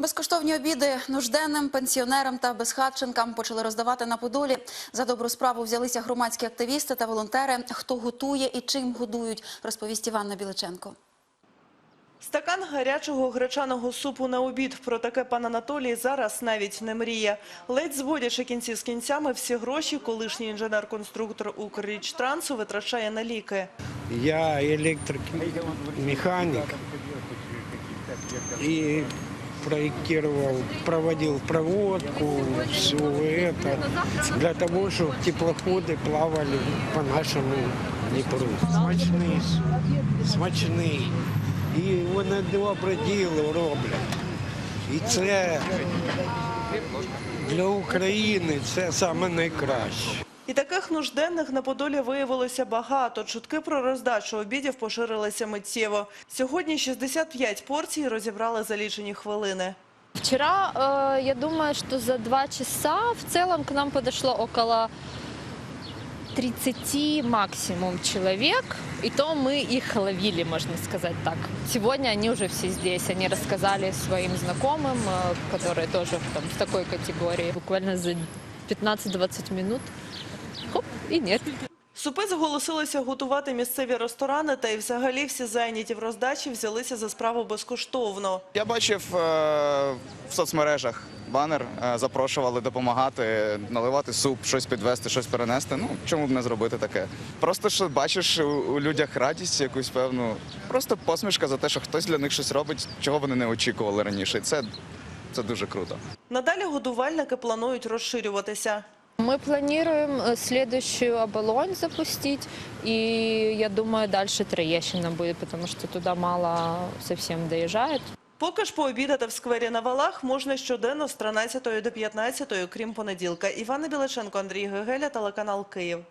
Безкоштовні обіди нужденним, пенсіонерам та безхатченкам почали роздавати на Подолі. За добру справу взялися громадські активісти та волонтери. Хто готує і чим годують, розповість Іванна Біличенко. Стакан гарячого гречаного супу на обід. Про таке пан Анатолій зараз навіть не мріє. Ледь зводячи кінці з кінцями, всі гроші колишній інженер-конструктор Укррічтрансу витрачає на ліки. Я электрик, механик и проектировал, проводил проводку, все это, для того, чтобы теплоходы плавали по нашему Дніпру. Смачний, суп, смачний. І вони добре діло роблять. І це для України це саме найкраще. І таких нужденних на Подолі виявилося багато. Чутки про роздачу обідів поширилися миттєво. Сьогодні 65 порцій розібрали за лічені хвилини. Вчера, э, я думаю, что за два часа в целом к нам подошло около 30 максимум человек. И то мы их ловили, можно сказать так. Сегодня они уже все здесь. Они рассказали своим знакомым, э, которые тоже в, там, в такой категории. Буквально за 15-20 минут. Хоп, и нет. Супи зголосилися готувати місцеві ресторани, та й взагалі всі зайняті в роздачі взялися за справу безкоштовно. Я бачив е, в соцмережах банер, е, запрошували допомагати, наливати суп, щось підвести, щось перенести. Ну чому б не зробити таке? Просто що бачиш у, у людях радість, якусь певну, просто посмішка за те, що хтось для них щось робить, чого вони не очікували раніше. Це, це дуже круто. Надалі годувальники планують розширюватися. Мы планируем э, следующую оболонь запустить. И я думаю, дальше Троещина будет, потому что туда мало совсем доезжает. Поки ж пообідати в сквері на валах можна щоденно з 13 до 15, крім понеділка. Івана Біличенко, Андрій Гегеля, телеканал Київ.